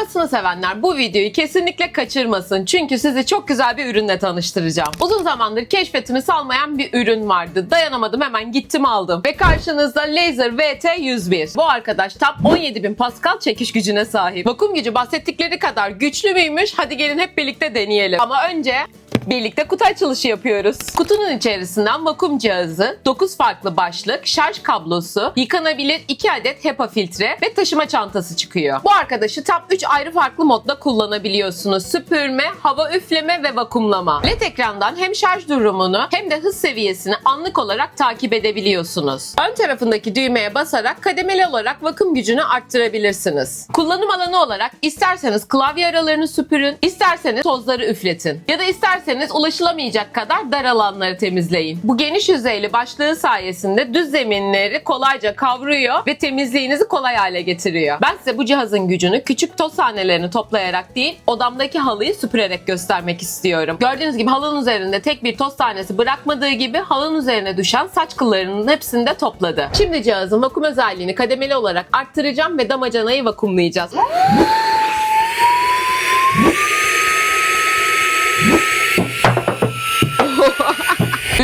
Arabasını sevenler bu videoyu kesinlikle kaçırmasın. Çünkü sizi çok güzel bir ürünle tanıştıracağım. Uzun zamandır keşfetimi salmayan bir ürün vardı. Dayanamadım hemen gittim aldım. Ve karşınızda Laser VT101. Bu arkadaş tam 17.000 Pascal çekiş gücüne sahip. Vakum gücü bahsettikleri kadar güçlü müymüş? Hadi gelin hep birlikte deneyelim. Ama önce Birlikte kutu açılışı yapıyoruz. Kutunun içerisinden vakum cihazı, 9 farklı başlık, şarj kablosu, yıkanabilir 2 adet HEPA filtre ve taşıma çantası çıkıyor. Bu arkadaşı tam 3 ayrı farklı modda kullanabiliyorsunuz. Süpürme, hava üfleme ve vakumlama. LED ekrandan hem şarj durumunu hem de hız seviyesini anlık olarak takip edebiliyorsunuz. Ön tarafındaki düğmeye basarak kademeli olarak vakum gücünü arttırabilirsiniz. Kullanım alanı olarak isterseniz klavye aralarını süpürün, isterseniz tozları üfletin ya da isterseniz ulaşılamayacak kadar dar alanları temizleyin. Bu geniş yüzeyli başlığı sayesinde düz zeminleri kolayca kavruyor ve temizliğinizi kolay hale getiriyor. Ben size bu cihazın gücünü küçük toz tanelerini toplayarak değil, odamdaki halıyı süpürerek göstermek istiyorum. Gördüğünüz gibi halının üzerinde tek bir toz tanesi bırakmadığı gibi halının üzerine düşen saç kıllarının hepsini de topladı. Şimdi cihazın vakum özelliğini kademeli olarak arttıracağım ve damacanayı vakumlayacağız.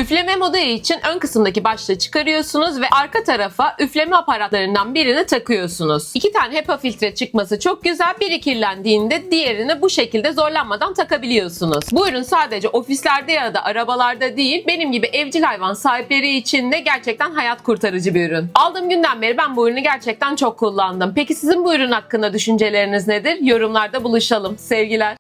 Üfleme modu için ön kısımdaki başlığı çıkarıyorsunuz ve arka tarafa üfleme aparatlarından birini takıyorsunuz. İki tane HEPA filtre çıkması çok güzel. Biri kirlendiğinde diğerini bu şekilde zorlanmadan takabiliyorsunuz. Bu ürün sadece ofislerde ya da arabalarda değil, benim gibi evcil hayvan sahipleri için de gerçekten hayat kurtarıcı bir ürün. Aldığım günden beri ben bu ürünü gerçekten çok kullandım. Peki sizin bu ürün hakkında düşünceleriniz nedir? Yorumlarda buluşalım. Sevgiler.